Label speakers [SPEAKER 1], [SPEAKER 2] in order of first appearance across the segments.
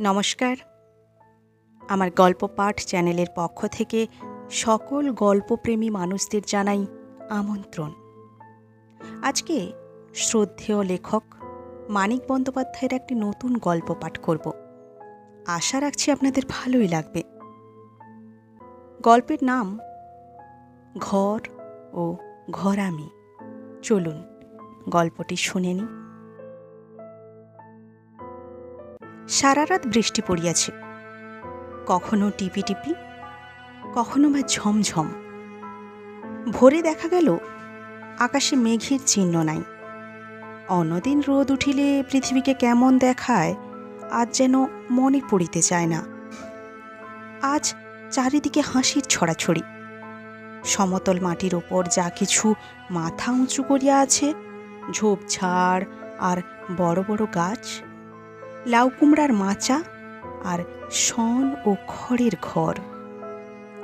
[SPEAKER 1] নমস্কার। আমার গল্প পাঠ চ্যানেলের পক্ষ থেকে সকল গল্পপ্রেমী মানুষদের জানাই আমন্ত্রণ। আজকে শ্রদ্ধেয় লেখক মানিক বন্দ্যোপাধ্যায়ের একটি নতুন গল্প পাঠ করব। আশা রাখছি আপনাদের ভালোই লাগবে। গল্পের নাম ঘর ও ঘরামি। চলুন গল্পটি শুনে নিই। সারা রাত বৃষ্টি পড়িয়াছে। কখনো টিপি টিপি, কখনো বা ঝমঝম। ভোরে দেখা গেল, আকাশে মেঘের চিহ্ন নাই। অন্যদিন রোদ উঠিলে পৃথিবীকে কেমন দেখায়, আজ যেন মনে পড়িতে চায় না। আজ চারিদিকে হাসির ছড়াছড়ি। সমতল মাটির ওপর যা কিছু মাথা উঁচু করিয়া আছে, ঝোপঝাড় আর বড় বড় গাছ। লাউ কুমড়ার মাচা আর শন ও খড়ের ঘর।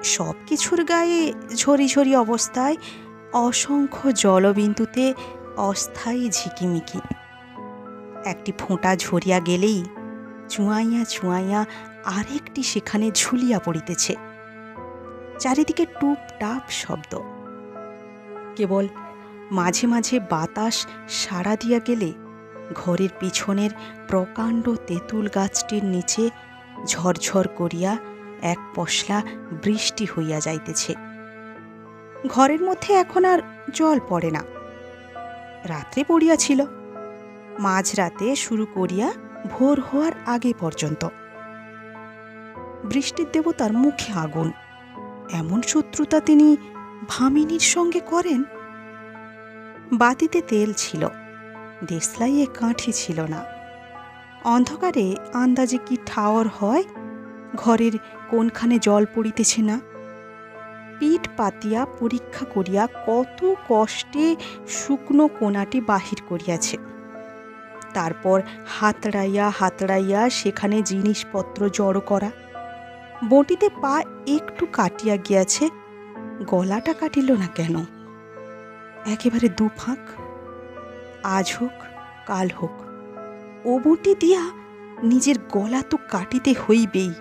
[SPEAKER 1] সব কিছুর গায়ে ঝরি ঝরি অবস্থায় অসংখ্য জলবিন্দুতে অস্থায়ী ঝিকিমিকি। একটি ফোঁটা ঝরিয়া গেলেই চুয়াইয়া চুয়াইয়া আরেকটি সেখানে ঝুলিয়া পড়িতেছে। চারিদিকে টুপ টাপ শব্দ। কেবল মাঝে মাঝে বাতাস সাড়া দিয়া গেলে ঘরের পিছনের প্রকাণ্ড তেঁতুল গাছটির নিচে ঝরঝর করিয়া এক পশলা বৃষ্টি হইয়া যাইতেছে। ঘরের মধ্যে এখন আর জল পড়ে না। রাত্রে পড়িয়াছিল মাঝরাতে শুরু করিয়া ভোর হওয়ার আগে পর্যন্ত। বৃষ্টির দেবতার মুখে আগুন। এমন শত্রুতা তিনি ভামিনীর সঙ্গে করেন? বাতিতে তেল ছিল। দেশলাইয়ে কাঠি ছিল না। অন্ধকারে আন্দাজে কি ঠাওর হয়? ঘরের কোনখানে জল পড়িতেছে না? পিঠ পাতিয়া পরীক্ষা করিয়া কত কষ্টে শুকনো কোনাটি বাহির করিয়াছে। তারপর হাতড়াইয়া হাতড়াইয়া সেখানে জিনিসপত্র জড়ো করা। বটিতে পা একটু কাটিয়া গিয়াছে। গলাটা কাটিল না কেন? একেবারে দুফাঁক। আজ হোক, কাল হোক। ও বটি দিয়া নিজের গলা তো কাটিতে হইবেই।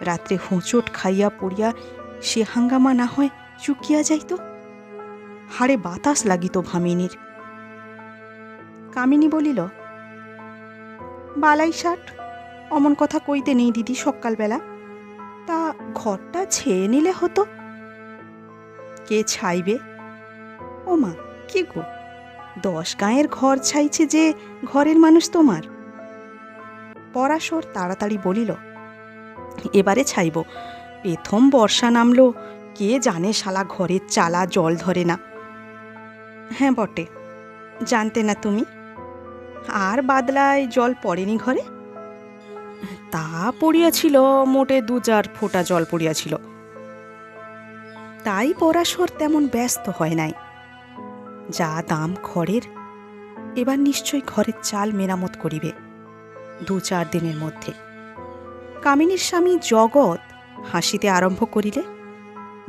[SPEAKER 1] রাত্রে হোঁচট খাইয়া পড়িয়া সে হাঙ্গামা না হয় চুকিয়া যাইত? হাড়ে বাতাস লাগিত ভামিনীর। কামিনী বলিল, বালাই ষাট অমন কথা কইতে নেই দিদি সকালবেলা। তা ঘরটা ছেয়ে নিলে হতো? কে ছাইবে? ও মা কি গো? দশ গাঁয়ের ঘর ছাইছে যে ঘরের মানুষ তোমার। পরাশর তাড়াতাড়ি বলিল, এবারে ছাইব। প্রথম বর্ষা নামলো, কে জানে শালা ঘরের চালা জল ধরে না। হ্যাঁ বটে, জানতে না তুমি? আর বাদলায় জল পড়েনি ঘরে? তা পড়িয়াছিল, মোটে দু চার ফোঁটা জল পড়িয়াছিল। তাই পরাশর তেমন ব্যস্ত হয় নাই। যা দাম খড়ের, এবার নিশ্চয়ই ঘরের চাল মেরামত করিবে, দু চার দিনের মধ্যে। কামিনীর স্বামী জগৎ হাসিতে আরম্ভ করিলে,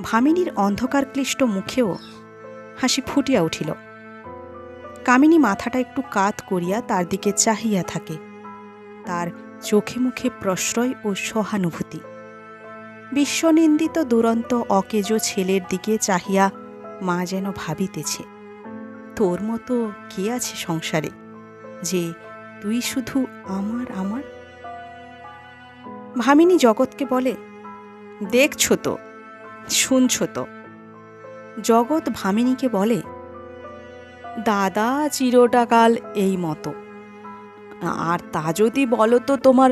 [SPEAKER 1] ভামিনীর অন্ধকার ক্লিষ্ট মুখেও হাসি ফুটিয়া উঠিল। কামিনী মাথাটা একটু কাত করিয়া তার দিকে চাহিয়া থাকে, তার চোখে মুখে প্রশ্রয় ও সহানুভূতি। বিশ্বনিন্দিত দুরন্ত অকেজ ছেলের দিকে চাহিয়া মা যেন ভাবিতেছে। তোর মতো কে আছে সংসারে যে তুই শুধু আমার আমার? ভামিনী জগৎকে বলে, দেখছ তো, শুনছ তো। জগৎ ভামিনীকে বলে, দাদা, চিরটাকাল এই মতো। আর তা যদি বলো তো তোমার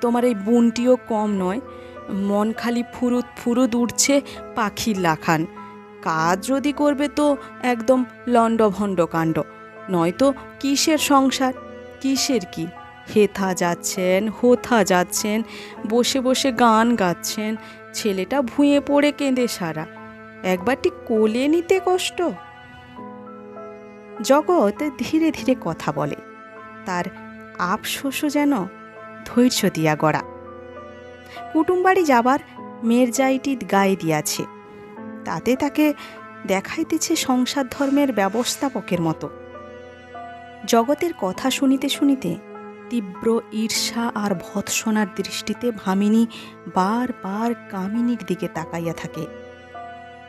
[SPEAKER 1] তোমার এই বুনটিও কম নয়। মন খালি ফুরুত ফুরুত উঠছে পাখির লাখান। কাজ যদি করবে তো একদম লণ্ডভণ্ড কাণ্ড। নয়তো কিসের সংসার? কিসের কি? হেথা যাচ্ছেন, হোথা যাচ্ছেন, বসে বসে গান গাচ্ছেন, ছেলেটা ভুঁয়ে পড়ে কেঁদে সারা। একবারটি কোলে নিতে কষ্ট? জগৎ ধীরে ধীরে কথা বলে, তার আফসোসও যেন ধৈর্য দিয়া গড়া। কুটুমবাড়ি যাবার মেরজাইটি গায়ে দিয়াছে। তাতে তাকে দেখাইতেছে সংসার ধর্মের ব্যবস্থাপকের মতো। জগতের কথা শুনিতে শুনিতে তীব্র ঈর্ষা আর ভৎসনার দৃষ্টিতে ভামিনী বারবার কামিনীর দিকে তাকাইয়া থাকে।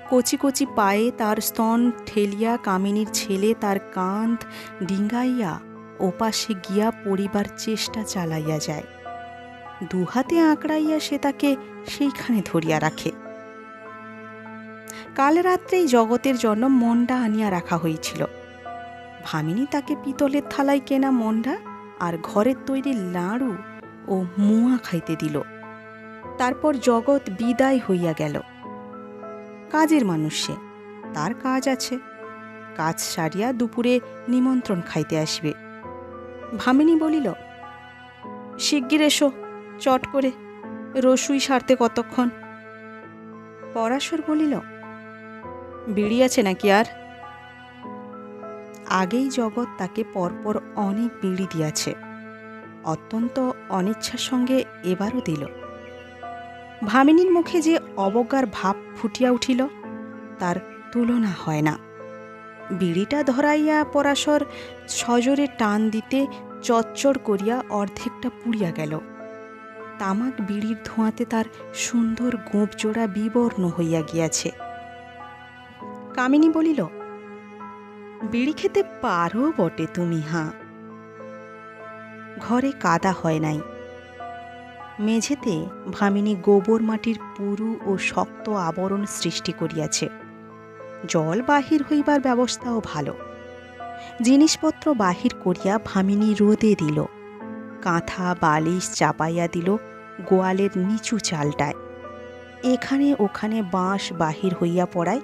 [SPEAKER 1] কচি কচি পায়ে তার স্তন ঠেলিয়া কামিনীর ছেলে তার কাঁধ ডিঙ্গাইয়া ওপাশে গিয়া পড়িবার চেষ্টা চালাইয়া যায়। দুহাতে আঁকড়াইয়া সে তাকে সেইখানে ধরিয়া রাখে। কাল রাত্রেই জগতের জন্য মন্ডা আনিয়া রাখা হয়েছিল। ভামিনী তাকে পিতলের থালায় কেনা মন্ডা আর ঘরের তৈরি লাড়ু ও মুয়া খাইতে দিল। তারপর জগৎ বিদায় হইয়া গেল। কাজের মানুষ সে, তার কাজ আছে। কাজ সারিয়া দুপুরে নিমন্ত্রণ খাইতে আসবে। ভামিনী বলিল, শিগগির এসো, চট করে। রসুই সারতে কতক্ষণ? পরাশর বলিল বিড়ি আছে নাকি আর? আগেই জগৎ তাকে পরপর অনেক বিড়ি দিয়াছে। অত্যন্ত অনিচ্ছার সঙ্গে এবারও দিল। ভামিনীর মুখে যে অবজ্ঞার ভাব ফুটিয়া উঠিল, তার তুলনা হয় না। বিড়িটা ধরাইয়া পরাশর সজোরে টান দিতে চচ্চড় করিয়া অর্ধেকটা পুড়িয়া গেল। তামাক বিড়ির ধোঁয়াতে তার সুন্দর গোঁপ জোড়া বিবর্ণ হইয়া গিয়াছে। কামিনী বলিল, বিড়ি খেতে পারো বটে তুমি, হাঁ। ঘরে কাদা হয় নাই। মেঝেতে ভামিনী গোবর মাটির পুরু ও শক্ত আবরণ সৃষ্টি করিয়াছে। জল বাহির হইবার ব্যবস্থাও ভালো। জিনিসপত্র বাহির করিয়া ভামিনী রোদে দিল। কাঁথা, বালিশ চাপাইয়া দিল গোয়ালের নিচু চালটায়। এখানে ওখানে বাঁশ বাহির হইয়া পড়ায়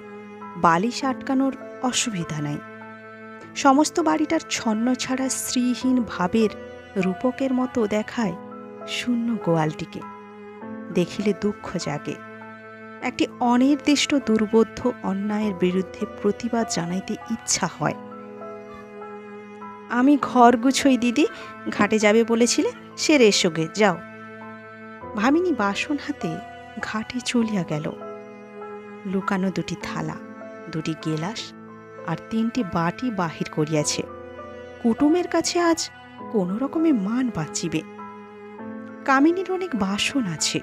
[SPEAKER 1] বালিশ আটকানোর অসুবিধা নাই। সমস্ত বাড়িটার ছন্ন ছাড়া শ্রীহীন ভাবের রূপকের মতো দেখায় শূন্য গোয়ালটিকে। দেখিলে দুঃখ জাগে। একটি অনির্দিষ্ট দুর্বোধ্য অন্যায়ের বিরুদ্ধে প্রতিবাদ জানাইতে ইচ্ছা হয়। আমি ঘর গুছই দিদি, ঘাটে যাবে বলেছিলে, সে রেশোগে যাও। ভামিনী বাসন হাতে ঘাটে চলিয়া গেল। লুকানো দুটি থালা। দুটি গেলাস আর তিনটি বাটি বাহির করিয়াছে। কুটুমের কাছে আজ কোনো রকমে মান বাঁচিবে। কামিনীর অনেক বাসন আছে।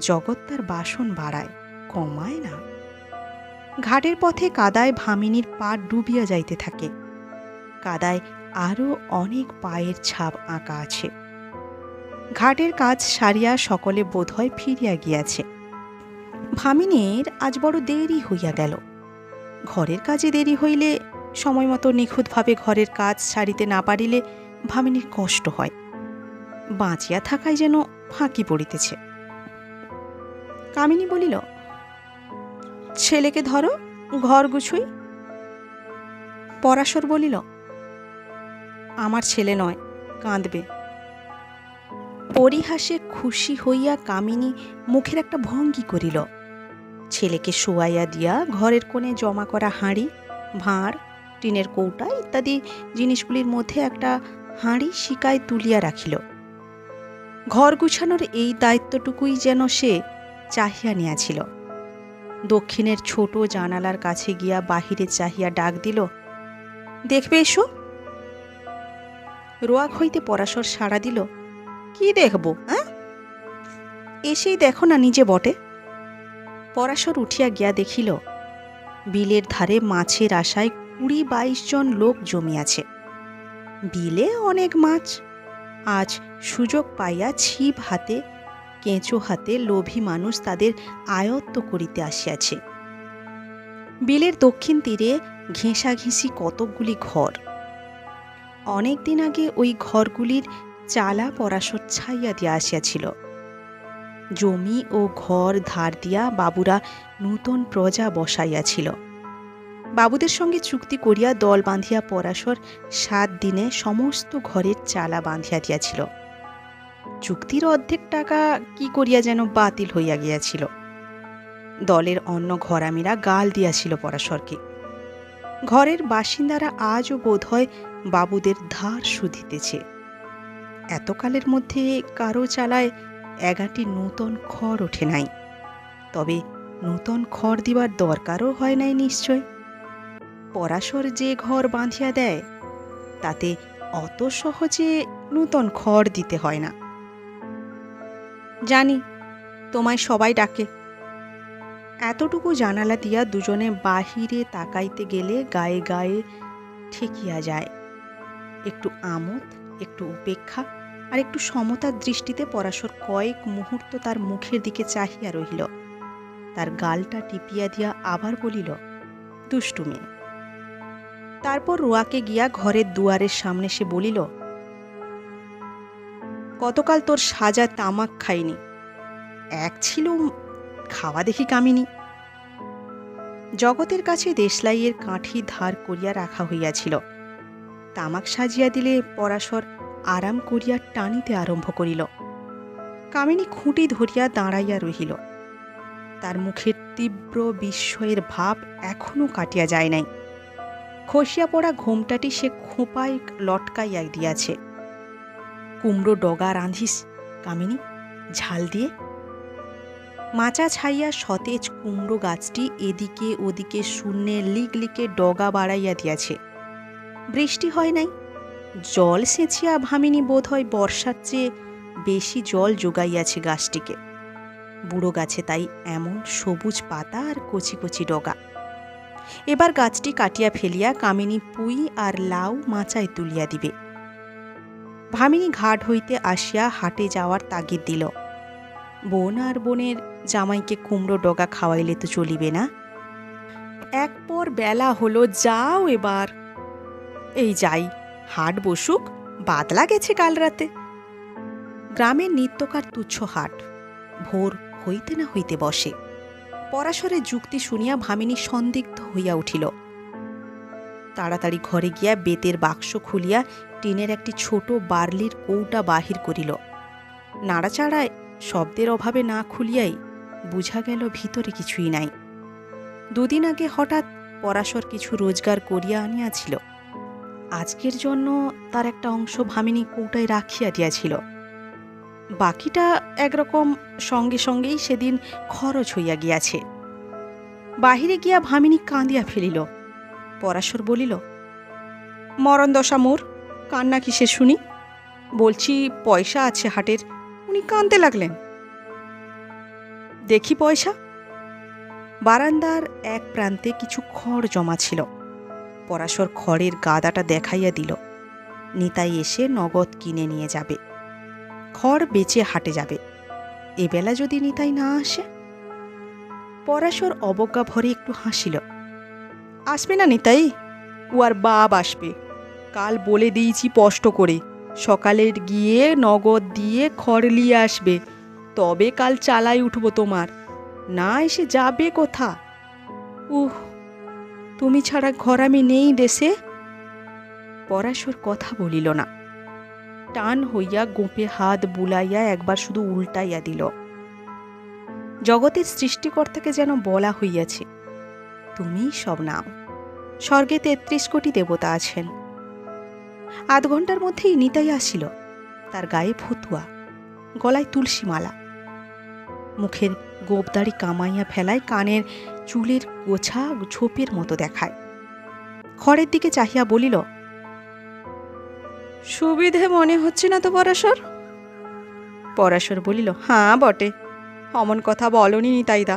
[SPEAKER 1] জগৎ তার বাসন বাড়ায়, কমায় না। ঘাটের পথে কাদায় ভামিনীর পা ডুবিয়া যাইতে থাকে। কাদায় আরও অনেক পায়ের ছাপ আঁকা আছে। ঘাটের কাজ সারিয়া সকলে বোধহয় ফিরিয়া গিয়াছে। ভামিনীর আজ বড় দেরি হইয়া গেল। ঘরের কাজে দেরি হইলে সময় মতো নিখুঁতভাবে ঘরের কাজ সারিতে না পারিলে ভামিনীর কষ্ট হয়। বাঁচিয়া থাকায় যেন ফাঁকি পড়িতেছে। কামিনী বলিল, ছেলেকে ধরো, ঘর গুছুই। পরাশর বলিল, আমার ছেলে নয়, কাঁদবে। পরিহাসে খুশি হইয়া কামিনী মুখের একটা ভঙ্গি করিল। ছেলেকে শোয়াইয়া দিয়া ঘরের কোণে জমা করা হাঁড়ি, ভাঁড়, টিনের কৌটা ইত্যাদি জিনিসগুলির মধ্যে একটা হাঁড়ি শিকায় তুলিয়া রাখিল। ঘর গুছানোর এই দায়িত্বটুকুই যেন সে চাহিয়া নিয়াছিল। দক্ষিণের ছোট জানালার কাছে গিয়া বাহিরে চাহিয়া ডাক দিল, দেখবে এসো। রোয়াক হইতে পরাশর সাড়া দিল, কি দেখব হ্যাঁ এসেই দেখো না নিজে বটে। পরাশর উঠিয়া গিয়া দেখিল, বিলের ধারে মাছের আশায় কুড়ি বাইশ জন লোক জমিয়াছে। বিলে অনেক মাছ। আজ সুযোগ পাইয়া ছিপ হাতে, কেঁচো হাতে লোভী মানুষ তাদের আয়ত্ত করিতে আসিয়াছে। বিলের দক্ষিণ তীরে ঘেঁষাঘেঁষি কতকগুলি ঘর। অনেকদিন আগে ওই ঘরগুলির চালা পরাশর ছাইয়া দিয়া আসিয়াছিল। জমি ও ঘর ধার দিয়া বাবুরা নূতন প্রজা বসাইয়াছিল। বাবুদের সঙ্গে চুক্তি করিয়া দল বাঁধিয়া পরাশর সাত দিনে সমস্ত ঘরের চালা বাঁধিয়া দিয়াছিল। চুক্তির অর্ধেক টাকা কি করিয়া যেন বাতিল হইয়া গিয়াছিল। দলের অন্য ঘরামিরা গাল দিয়াছিল পরাশরকে। ঘরের বাসিন্দারা আজও বোধহয় বাবুদের ধার শুধিতেছে। এতকালের মধ্যে কারও চালায় এগাটি নূতন খড় ওঠে নাই। তবে নূতন খড় দিবার দরকারও হয় নাই নিশ্চয়। পরাশর যে ঘর বাঁধিয়া দেয়, তাতে অত সহজে নূতন খড় দিতে হয় না। জানি, তোমায় সবাই ডাকে। এতটুকু জানালা দিয়া দুজনে বাহিরে তাকাইতে গেলে গায়ে গায়ে ঠেকিয়া যায়। একটু আমোদ, একটু উপেক্ষা আর একটু সমতার দৃষ্টিতে পরাশর কয়েক মুহূর্ত তার মুখের দিকে চাহিয়া রহিল। তার গালটা টিপিয়া দিয়া আবার বলিল, দুষ্টু মেয়ে। তারপর রোয়াকে গিয়া ঘরের দুয়ারের সামনে সে বলিল, গতকাল তোর সাজা তামাক খাইনি। এক ছিল খাওয়া দেখি কামিনী। জগতের কাছে দেশলাইয়ের কাঠি ধার করিয়া রাখা হইয়াছিল। তামাক সাজিয়া দিলে পরাশর আরাম করিয়া টানিতে আরম্ভ করিল। কামিনী খুঁটি ধরিয়া দাঁড়াইয়া রহিল। তার মুখের তীব্র বিস্ময়ের ভাব এখনও কাটিয়া যায় নাই। খসিয়া পড়া ঘোমটাটি সে খোঁপায় লটকাইয়া দিয়াছে। কুমড়ো ডগা রাঁধিস, কামিনী, ঝাল দিয়ে। মাচা ছাইয়া সতেজ কুমড়ো গাছটি এদিকে ওদিকে শূন্যে লিক লিকে ডগা বাড়াইয়া দিয়াছে। বৃষ্টি হয় নাই? জল সেচিয়া ভামিনী বোধ হয় বর্ষার চেয়ে বেশি জল যোগাইয়াছে গাছটিকে। বুড়ো গাছে তাই এমন সবুজ পাতা আর কচি কচি ডগা। এবার গাছটি কাটিয়া ফেলিয়া কামিনী পুই আর লাউ মাচায় তুলিয়া দিবে। ভামিনী ঘাট হইতে আসিয়া হাটে যাওয়ার তাগিদ দিল। বোন আর বোনের জামাইকে কুমড়ো ডগা খাওয়াইলে তো চলিবে না। এক পর বেলা হলো, যাও এবার। এই যাই। হাট বসুক, বাদলা গেছে কাল রাতে। গ্রামের নিত্যকার তুচ্ছ হাট, ভোর হইতে না হইতে বসে। পরাশরে যুক্তি শুনিয়া ভামিনী সন্দিগ্ধ হইয়া উঠিল। তাড়াতাড়ি ঘরে গিয়া বেতের বাক্স খুলিয়া টিনের একটি ছোট বার্লির কৌটা বাহির করিল। নাড়াচাড়ায় শব্দের অভাবে না খুলিয়াই বুঝা গেল ভিতরে কিছুই নাই। দুদিন আগে হঠাৎ পরাশর কিছু রোজগার করিয়া আনিয়াছিল। আজকের জন্য তার একটা অংশ ভামিনী কৌটায় রাখিয়া দিয়াছিল। বাকিটা একরকম সঙ্গে সঙ্গেই সেদিন খরচ হইয়া গিয়াছে। বাহিরে গিয়া ভামিনী কাঁদিয়া ফেলিল। পরাশর বলিল, মরণ দশা মোর, কান্না কিসে শুনি? বলছি পয়সা আছে হাটের, উনি কাঁদতে লাগলেন। দেখি পয়সা? বারান্দার এক প্রান্তে কিছু খড় জমা ছিল। পরাশর খড়ের গাদাটা দেখাইয়া দিল। নিতাই এসে নগদ কিনে নিয়ে যাবে। খড় বেচে হাটে যাবে। এবেলা যদি নিতাই না আসে? পরাশর অবজ্ঞা ভরে একটু হাসিল। আসবে না নিতাই? ও আর বাপ আসবে। কাল বলে দিয়েছি স্পষ্ট করে। সকালের গিয়ে নগদ দিয়ে খড় নিয়ে আসবে। তবে কাল চালাই উঠব তোমার। না এসে যাবে কোথা? উহ তুমি ছাড়া ঘর আমি নেই দেশে। পরাশর কথা বলিল না। টান হইয়া গোপে হাত বুলাইয়া একবার শুধু উল্টাইয়া দিল। জগতের সৃষ্টিকর্তাকে যেন বলা হইয়াছে, তুমি সব নাও। স্বর্গে তেত্রিশ কোটি দেবতা আছেন। আধ ঘণ্টার মধ্যেই নিতাই আসিল, তার গায়ে ফতুয়া, গলায় তুলসী মালা মুখের গোবদাড়ি কামাইয়া ফেলায় কানের চুলের গোছা ঝোপের মতো দেখায়। খড়ের দিকে চাহিয়া বলিল, সুবিধে মনে হচ্ছে না তো পরাশর? পরাশর বলিল হ্যাঁ বটে। অমন কথা বলনি নিতাইদা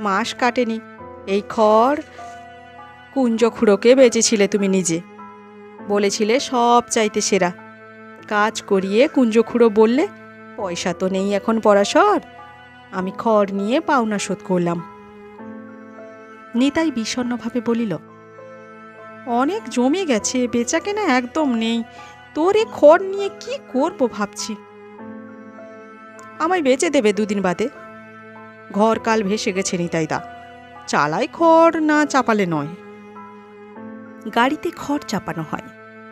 [SPEAKER 1] মাস কাটেনি। এই খড় কুঞ্জ খুঁড়োকে বেঁচেছিলে তুমি নিজে। বলেছিলে সব চাইতে সেরা। কাজ করিয়ে কুঞ্জ খুঁড়ো বললে, পয়সা তো নেই এখন পরাশর। আমি খড় নিয়ে পাওনা শোধ করলাম নিতাই বিষণ্ণভাবে বলিল, অনেক জমে গেছে বেচা কেনা একদম নেই। তোর এ খড় নিয়ে কি করব ভাবছি? আমায় বেচে দেবে দুদিন বাদে। ঘর কাল ভেসে গেছে নিতাইদা চালাই খড় না চাপালে নয়। গাড়িতে খড় চাপানো হয়।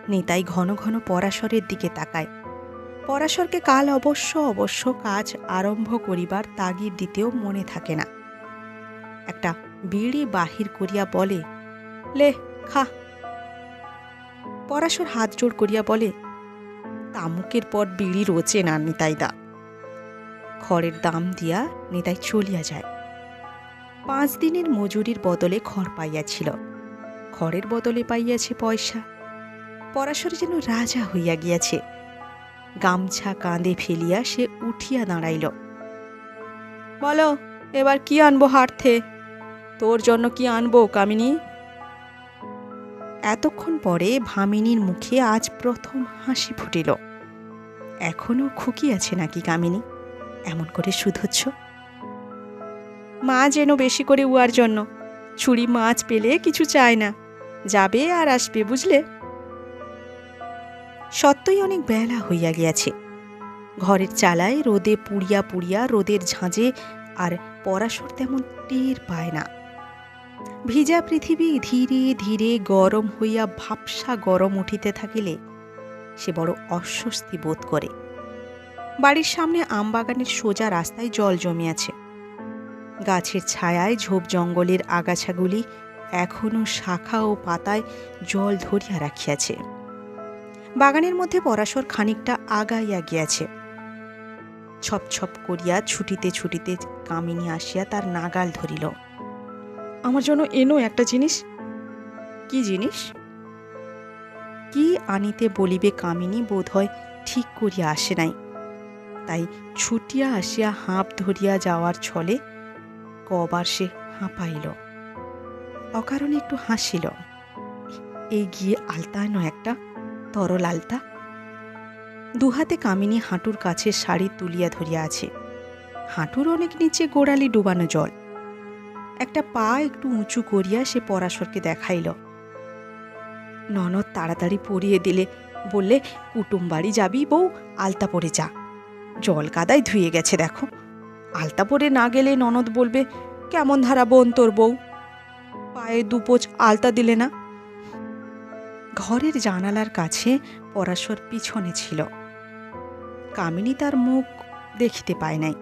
[SPEAKER 1] নিতাই ঘন ঘন পরাশরের দিকে তাকায়। পরাশরকে কাল অবশ্য অবশ্য কাজ আরম্ভ করিবার তাগিদ দিতেও মনে থাকে না। একটা বিড়ি বাহির করিয়া বলে, লে, খা। পরাশর হাত জোড় করিয়া বলে, তামুকের পর বিড়ি রোচে না, নিতাইদা। খড়ের দাম দিয়া নিতাই চলিয়া যায়। পাঁচ দিনের মজুরির বদলে খড় পাইয়াছিল। খড়ের বদলে পাইয়াছে পয়সা। পরাশর যেন রাজা হইয়া গিয়াছে। গামছা কাঁধে ফেলিয়া সে উঠিয়া দাঁড়াইল। বলো, এবার কি আনব হাটতে তোর জন্য কি আনব, কামিনী? এতক্ষণ পরে ভামিনীর মুখে আজ প্রথম হাসি ফুটিল। এখনও খুকি আছে নাকি, কামিনী? এমন করে শুধোচ্ছ। মা যেন বেশি করে উয়ার জন্য। ছুরি মাছ পেলে কিছু চায় না। যাবে আর আসবে, বুঝলে? সত্যই অনেক বেলা হইয়া গিয়াছে। ঘরের চালায় রোদে পুড়িয়া পুড়িয়া রোদের ঝাঁঝে আর পরাশর তেমন টের পায় না। ভিজা পৃথিবী ধীরে ধীরে গরম হইয়া ভাবসা গরম উঠিতে থাকিলে সে বড় অস্বস্তি বোধ করে। বাড়ির সামনে আমবাগানের সোজা রাস্তায় জল জমিয়াছে। গাছের ছায়ায় ঝোপ জঙ্গলের আগাছাগুলি এখনও শাখা ও পাতায় জল ধরিয়া রাখিয়াছে। বাগানের মধ্যে পরাশর খানিকটা আগাইয়া গিয়াছে। ছপ ছপ করিয়া ছুটিতে ছুটিতে কামিনী আসিয়া তার নাগাল ধরিল। আমার জন্য এনো একটা জিনিস। কি জিনিস? কি আনিতে বলিবে কামিনী বোধহয় ঠিক করিয়া আসে নাই। তাই ছুটিয়া আসিয়া হাঁপ ধরিয়া যাওয়ার ছলে কবার সে হাঁপাইল। অকারণে একটু হাসিল। এই গিয়ে আলতা নয় একটা তরল আলতা। দুহাতে কামিনী হাঁটুর কাছে শাড়ি তুলিয়া ধরিয়া আছে। হাঁটুর অনেক নিচে গোড়ালি ডুবানো জল। একটা পা একটু উঁচু করিয়া সে পরাশরকে দেখাইল। ননদ তাড়াতাড়ি পরিয়ে দিলে, বললে, কুটুম বাড়ি যাবি বউ আলতা পরে যা। জল কাদায় ধুয়ে গেছে দেখো। আলতা পরে না গেলে ননদ বলবে, কেমন ধারা বোন তোর বউ? পায়ে দুপোচ আলতা দিলে না? ঘরের জানালার কাছে পরাশর পিছনে ছিল। কামিনী তার মুখ দেখিতে পায় নাই।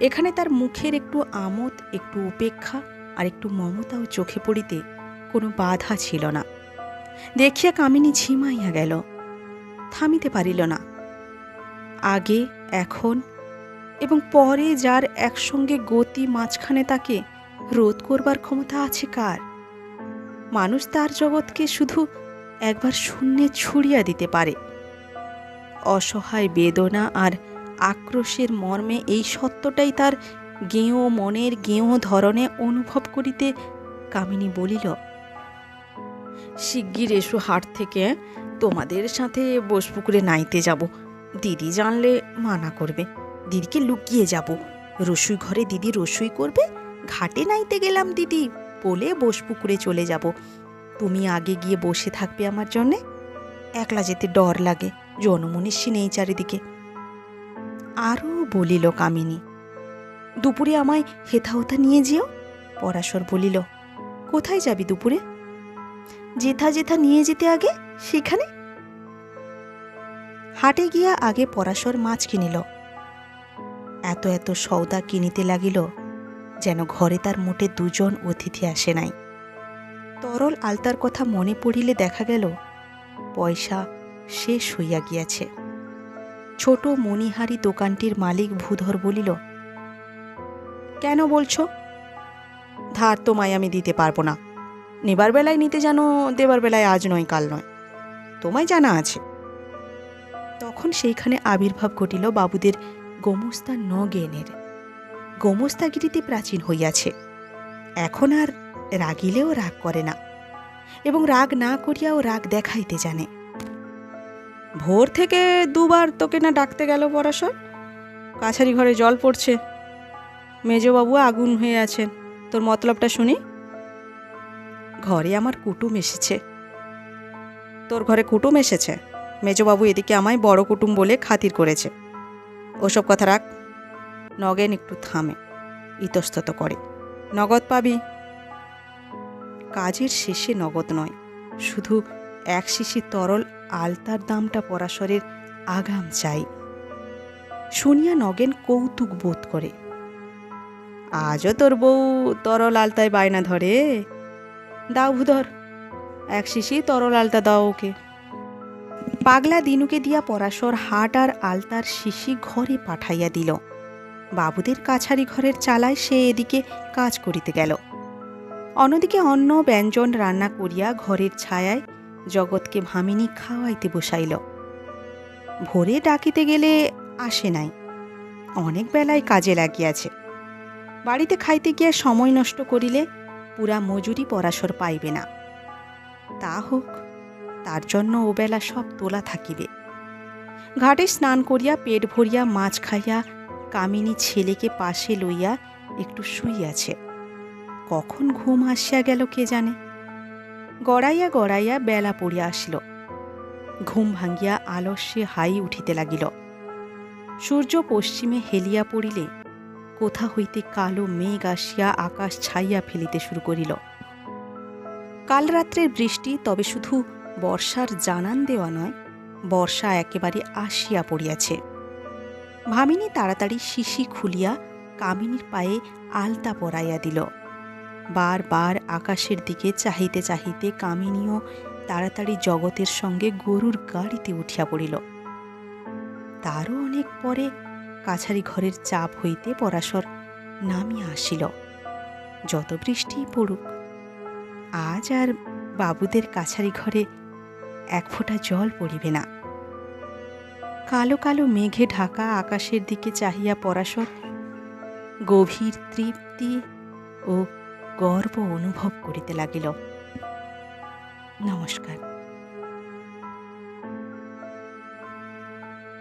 [SPEAKER 1] এখানে তার মুখের একটু আমোদ, একটু উপেক্ষা আর একটু মমতাও চোখে পড়িতে কোনো বাধা ছিল না। দেখিয়া কামিনী ঝিমাইয়া গেল। থামিতে পারিল না। আগে, এখন এবং পরে যার একসঙ্গে গতি মাঝখানে তাকে রোধ করবার ক্ষমতা আছে কার? মানুষ তার জগৎকে শুধু একবার শূন্যে ছুড়িয়া দিতে পারে। অসহায় বেদনা আর আক্রোশের মর্মে এই সত্যটাই তার গেঁয়ো মনের গেঁয়ো ধরনে অনুভব করিতে কামিনী বলিল, শিগগির এসো হাট থেকে, তোমাদের সাথে বসপুকুরে নাইতে যাব। দিদি জানলে মানা করবে। দিদিকে লুকিয়ে যাব। রসুই ঘরে দিদি রসুই করবে? ঘাটে নাইতে গেলাম দিদি, বলে বসপুকুরে চলে যাব। তুমি আগে গিয়ে বসে থাকবে আমার জন্যে। একলা যেতে ডর লাগে। জনমনীষী নেই চারিদিকে। আরও বলিল, কামিনী, দুপুরে আমায় হেথা নিয়ে যেও? পরাশর বলিল, কোথায় যাবি দুপুরে? জেঠা জেঠা নিয়ে যেতে আগে, সেখানে? হাটে গিয়া আগে পরাশর মাছ কিনিল। এত এত সৌদা কিনিতে লাগিল, যেন ঘরে তার মোটে দুজন অতিথি আসে নাই। তরল আলতার কথা মনে পড়িলে দেখা গেল, পয়সা শেষ হইয়া গিয়াছে। ছোট মণিহারি দোকানটির মালিক ভূধর বলিল, কেন বলছো? ধার তোমায় আমি দিতে পারব না। নেবার বেলায় নিতে জানো, দেবার বেলায় আজ নয়, কাল নয়। তোমায় জানা আছে তখন সেইখানে আবির্ভাব ঘটিল বাবুদের গোমস্তা নগেনের। গোমস্তাগিরিতে প্রাচীন হইয়াছে। এখন আর রাগিলেও রাগ করে না এবং রাগ না করিয়াও রাগ দেখাইতে জানে। ভোর থেকে দুবার তোকে না ডাকতে গেল পরাশর? কাছারি ঘরে জল পড়ছে। মেজবাবু আগুন হয়ে আছেন। তোর মতলবটা শুনি। ঘরে আমার কুটুম এসেছে। তোর ঘরে কুটুম এসেছে? মেজবাবু এদিকে আমায় বড় কুটুম বলে খাতির করেছে। ওসব কথা রাখ। নগেন একটু থামে। ইতস্তত করে। নগদ পাবি। কাজের শেষে নগদ নয়। শুধু এক শিশি তরল আলতার দামটা পরাশরের আগাম চাই। শুনিয়া নগেন কৌতুক বোধ করে। আজও তোর বউ তরল আলতায় বায়না ধরে? দাও ভূধর, এক শিশি তরল আলতা দাও ওকে। পাগলা দিনুকে দিয়া পরাশর হাট আর আলতার শিশি ঘরে পাঠাইয়া দিল। বাবুদের কাছারি ঘরের চালায় সে এদিকে কাজ করিতে গেল। অন্যদিকে অন্ন ব্যঞ্জন রান্না করিয়া ঘরের ছায়ায় জগৎকে ভামিনী খাওয়াইতে বসাইল। ভোরে ডাকিতে গেলে আসে নাই। অনেক বেলায় কাজে লাগিয়াছে। বাড়িতে খাইতে গিয়া সময় নষ্ট করিলে পুরা মজুরি পরাশর পাইবে না। তা হোক, তার জন্য ওবেলা সব তোলা থাকিবে। ঘাটে স্নান করিয়া পেট ভরিয়া মাছ খাইয়া কামিনী ছেলেকে পাশে লইয়া একটু শুইয়াছে। কখন ঘুম আসিয়া গেল কে জানে? গড়াইয়া গড়াইয়া বেলা পড়িয়া আসিল। ঘুম ভাঙ্গিয়া আলস্যে হাই উঠিতে লাগিল। সূর্য পশ্চিমে হেলিয়া পড়িলে কোথা হইতে কালো মেঘ আসিয়া আকাশ ছাইয়া ফেলিতে শুরু করিল। কাল রাত্রের বৃষ্টি তবে শুধু বর্ষার জানান দেওয়া নয়, বর্ষা একেবারে আসিয়া পড়িয়াছে। ভামিনী তাড়াতাড়ি শিশি খুলিয়া কামিনীর পায়ে আলতা পরাইয়া দিল। বারবার আকাশের দিকে চাহিতে চাহিতে কামিনীও তাড়াতাড়ি জগতের সঙ্গে গরুর গাড়িতে উঠিয়া পড়িল। তারও অনেক পরে কাছারি ঘরের চাপ হইতে পরাশর নামিয়া আসিল। যত বৃষ্টিই পড়ুক, আজ আর বাবুদের কাছারি ঘরে এক ফোঁটা জল পড়িবে না। কালো কালো মেঘে ঢাকা আকাশের দিকে চাহিয়া পরাশর গভীর তৃপ্তি ও গর্ব অনুভব করিতে লাগিল। নমস্কার।